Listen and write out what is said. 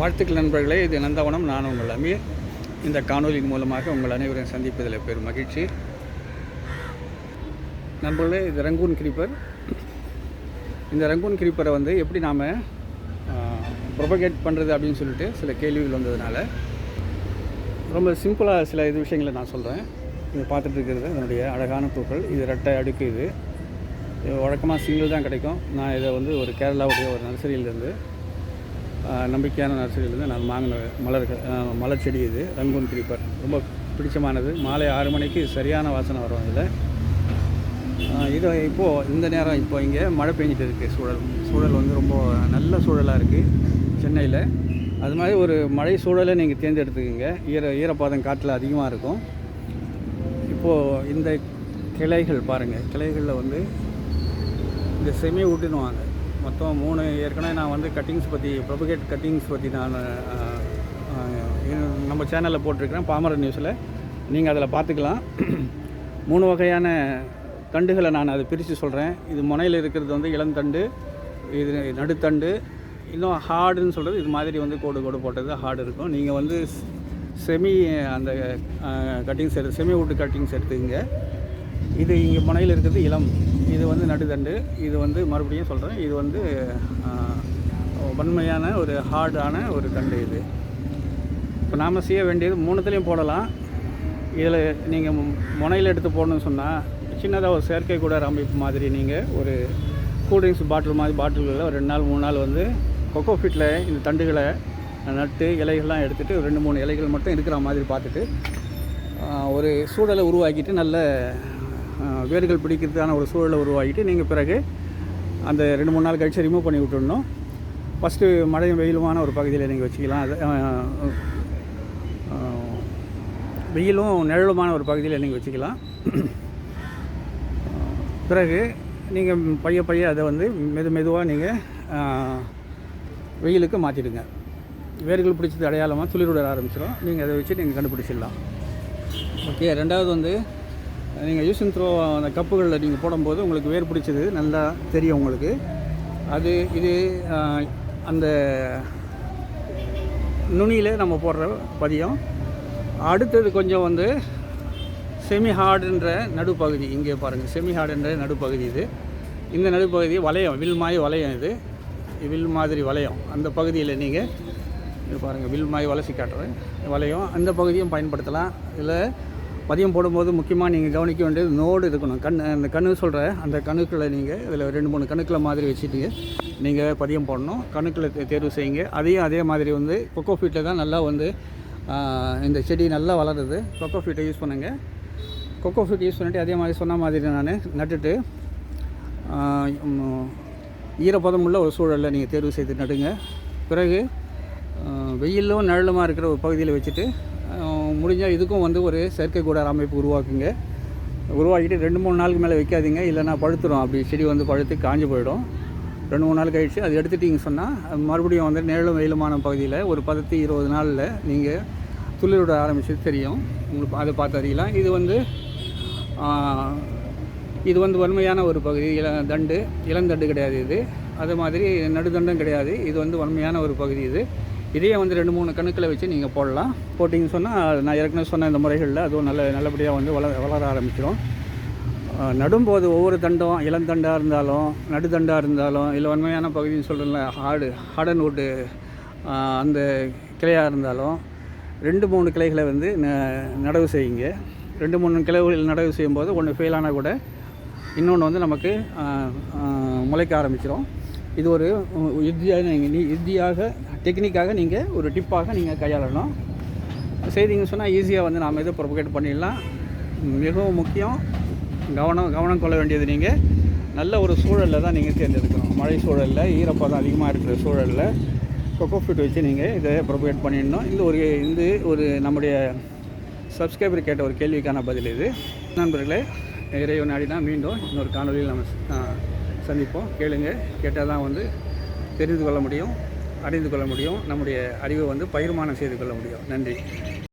வாழ்த்துக்கள் நண்பர்களே இது நந்தவனம். நான் உங்கள் அமீர். இந்த காணொலியின் மூலமாக உங்கள் அனைவரையும் சந்திப்பதில் பெரும் மகிழ்ச்சி. நண்பர்களே இது ரங்கூன் கிரீப்பர். இந்த ரங்கூன் கிரீப்பரை வந்து எப்படி நாம் ப்ரொபகேட் பண்ணுறது அப்படின்னு சொல்லிட்டு சில கேள்விகள் வந்ததுனால ரொம்ப சிம்பிளாக சில இது விஷயங்களை நான் சொல்கிறேன் இது பார்த்துட்டு இருக்கிறது என்னுடைய அழகான பூக்கள். இது ரெட்டை அடுக்கு இது. இது வழக்கமாக சிங்கிள் தான் கிடைக்கும். நான் இதை வந்து ஒரு கேரளாவுடைய ஒரு நர்சரியிலேருந்து நம்பிக்கையான நர்சரியிலேருந்து நான் வாங்கின மலர்கள் மலர் செடி இது ரங்கூன் கிரீப்பர். ரொம்ப பிடிச்சமானது. மாலை ஆறு மணிக்கு சரியான வாசனை வரும் இதில். இது இப்போது இந்த நேரம் இப்போ இங்கே மழை பெஞ்சிட்டு இருக்குது சூழல் சூழல் வந்து ரொம்ப நல்ல சூழலாக இருக்குது சென்னையில். அது மாதிரி ஒரு மழை சூழலை நீங்கள் தேர்ந்தெடுத்துக்கங்க. ஈர ஈரப்பாதம் காற்றில் அதிகமாக இருக்கும். இப்போது இந்த கிளைகள் பாருங்கள் கிளைகளில் வந்து இந்த செமி விட்டுனுவாங்க மொத்தம் மூணு ஏற்கனவே நான் வந்து கட்டிங்ஸ் பற்றி ப்ரொபகேட் கட்டிங்ஸ் பற்றி நான் நம்ம சேனலில் போட்டிருக்கிறேன் பாமர நியூஸில் நீங்கள் அதில் பார்த்துக்கலாம். மூணு வகையான தண்டுகளை நான் அதை பிரித்து சொல்கிறேன் இது முனையில் இருக்கிறது வந்து இளந்தண்டு இது நடுத்தண்டு இன்னும் ஹார்டுன்னு சொல்கிறது இது மாதிரி வந்து கோடு கோடு போட்டது ஹார்டு இருக்கும். நீங்கள் வந்து செமி அந்த கட்டிங்ஸ் எடுத்து செமி வுட்டு கட்டிங்ஸ் எடுத்துங்க இது இங்கே முனையில் இருக்கிறது இளம். இது வந்து நடுதண்டு இது வந்து மறுபடியும் சொல்கிறேன் இது வந்து வன்மையான ஒரு ஹார்டான ஒரு தண்டு இது. இப்போ நாம் செய்ய வேண்டியது மூணுத்துலேயும் போடலாம். இதில் நீங்கள் முனையில் எடுத்து போடணும்னு சொன்னால் சின்னதாக ஒரு செயற்கை கூட அமைப்பு மாதிரி நீங்கள் ஒரு கூல்ட்ரிங்க்ஸ் பாட்டில் மாதிரி பாட்டில்களில் ஒரு ரெண்டு நாள் மூணு நாள் வந்து கொக்கோ ஃபீட்டில் இந்த தண்டுகளை நட்டு இலைகள்லாம் எடுத்துகிட்டு ஒரு ரெண்டு மூணு இலைகள் மட்டும் இருக்கிற மாதிரி பார்த்துட்டு ஒரு சூழலை உருவாக்கிட்டு நல்ல வேர்கள் பிடிக்கிறதுக்கான ஒரு சூழலை உருவாக்கிட்டு நீங்கள் பிறகு அந்த ரெண்டு மூணு நாள் கழிச்சு ரிமூவ் பண்ணி விட்டுடணும் ஃபஸ்ட்டு மழையும் வெயிலுமான ஒரு பகுதியில் நீங்கள் வச்சுக்கலாம். அது வெயிலும் நிழலுமான ஒரு பகுதியில் நீங்கள் வச்சுக்கலாம். பிறகு நீங்கள் பைய பைய அதை வந்து மெது மெதுவாக நீங்கள் வெயிலுக்கு மாற்றிடுங்க வேர்கள் பிடிச்சது அடையாளமாக துளிர் விட ஆரம்பிச்சிடும் நீங்கள் அதை வச்சு நீங்கள் கண்டுபிடிச்சிடலாம். ஓகே ரெண்டாவது வந்து நீங்கள் யூஸ் அண்ட் த்ரோ அந்த கப்புகளில் நீங்கள் போடும்போது உங்களுக்கு வேர் பிடிச்சது நல்லா தெரியும் உங்களுக்கு. அது இது அந்த நுனியில் நம்ம போடுற பதியம். அடுத்தது கொஞ்சம் வந்து செமி ஹார்டுன்ற நடுப்பகுதி. இங்கே பாருங்கள் செமி ஹார்டுன்ற நடுப்பகுதி இது. இந்த நடுப்பகுதி வளையம் வில் மாய் வளையம் இது. வில் மாதிரி வளையம். அந்த பகுதியில் நீங்கள் இது பாருங்கள் வில் மாய் வளசி காட்டுறேன் வளையம். அந்த பகுதியும் பயன்படுத்தலாம். இதில் பதியம் போடும்போது முக்கியமாக நீங்கள் கவனிக்க வேண்டியது நோடு இருக்கணும். கண் அந்த கணு சொல்கிற அந்த கணுக்களை நீங்கள் இதில் ரெண்டு மூணு கணுக்களை மாதிரி வச்சுட்டு நீங்கள் பதியம் போடணும். கணுக்களை தே- தேர்வு செய்யுங்க. அதையும் அதே மாதிரி வந்து கொக்கோ ஃபீட்டில் தான் நல்லா வந்து இந்த செடி நல்லா வளருது. கொக்கோ ஃபீட்டை யூஸ் பண்ணுங்கள் கொக்கோ ஃபீட் யூஸ் பண்ணிட்டு அதே மாதிரி சொன்ன மாதிரி நான் நட்டுட்டு ஈரப்பதம் உள்ள ஒரு சூழலில் நீங்கள் தேர்வு செய்து நடுங்க. பிறகு வெயிலும் நழலுமாக இருக்கிற ஒரு பகுதியில் வச்சுட்டு முடிஞ்சால் இதுக்கும் வந்து ஒரு செயற்கை கூடார அமைப்பு உருவாக்குங்க. உருவாக்கிட்டு ரெண்டு மூணு நாளுக்கு மேலே வைக்காதீங்க. இல்லைன்னா பழுத்துடும் அப்படி செடி வந்து பழுத்து காஞ்சி போயிடும். ரெண்டு மூணு நாள் கழிச்சு அது எடுத்துட்டிங்க சொன்னால் மறுபடியும் வந்து நிழலும் வெயிலுமான பகுதியில் ஒரு பதத்து இருபது நாளில் நீங்கள் துளிரிட ஆரம்பிச்சது தெரியும். உங்களுக்கு அதை பார்த்து அறியலாம். இது வந்து இது வந்து வன்மையான ஒரு பகுதி. இள தண்டு இளந்தண்டு கிடையாது இது. அது மாதிரி நடுதண்டும் கிடையாது. இது வந்து வன்மையான ஒரு பகுதி இது. இதே வந்து ரெண்டு மூணு கணுக்களை வச்சு நீங்கள் போடலாம். போட்டிங்கன்னு சொன்னால் நான் ஏற்கனவே சொன்ன இந்த முறைகளில் அதுவும் நல்ல நல்லபடியாக வந்து வள வளர ஆரம்பிச்சிடும் நடும்போது ஒவ்வொரு தண்டும் இளந்தண்டாக இருந்தாலும் நடுதண்டாக இருந்தாலும் இல்லை வன்மையான பகுதின்னு சொல்கிறேன்ல ஹார்டு ஹார்டன் வுட்டு அந்த கிளையாக இருந்தாலும் ரெண்டு மூணு கிளைகளை வந்து ந- நடவு செய்யுங்க. ரெண்டு மூணு கிளைகளில் நடவு செய்யும்போது ஒன்று ஃபெயில் ஆனால் கூட இன்னொன்று வந்து நமக்கு முளைக்க ஆரம்பிச்சிடும் இது ஒரு யுத்தியாக நீங்கள் நீ யுத்தியாக டெக்னிக்காக நீங்கள் ஒரு டிப்பாக நீங்கள் கையாளணும். செய்திங்க சொன்னால் ஈஸியாக வந்து நாம் இதை ப்ரொபகேட் பண்ணிடலாம். மிகவும் முக்கியம். கவனம் கவனம் கொள்ள வேண்டியது நீங்கள் நல்ல ஒரு சூழலில் தான் நீங்கள் தேர்ந்தெடுக்கணும். மழை சூழலில் ஈரப்பதம் அதிகமாக இருக்கிற சூழலில் கொக்கோ ஃபிட் வச்சு நீங்கள் இதை ப்ரொபகேட் பண்ணிடணும். இந்த ஒரு இது ஒரு நம்முடைய சப்ஸ்கிரைபர் கேட்ட ஒரு கேள்விக்கான பதில் இது. நண்பர்களே இறைவன் நாடினா மீண்டும் இன்னொரு காணொலியில் நம்ம சந்திப்போம். கேளுங்க. கேட்டால் தான் வந்து தெரிந்து கொள்ள முடியும். அறிந்து கொள்ள முடியும். நம்முடைய அறிவை வந்து பகிர்மானம் செய்து கொள்ள முடியும். நன்றி.